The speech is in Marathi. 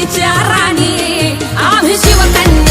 राणीच्या राणी. आम्ही शिवकन्या.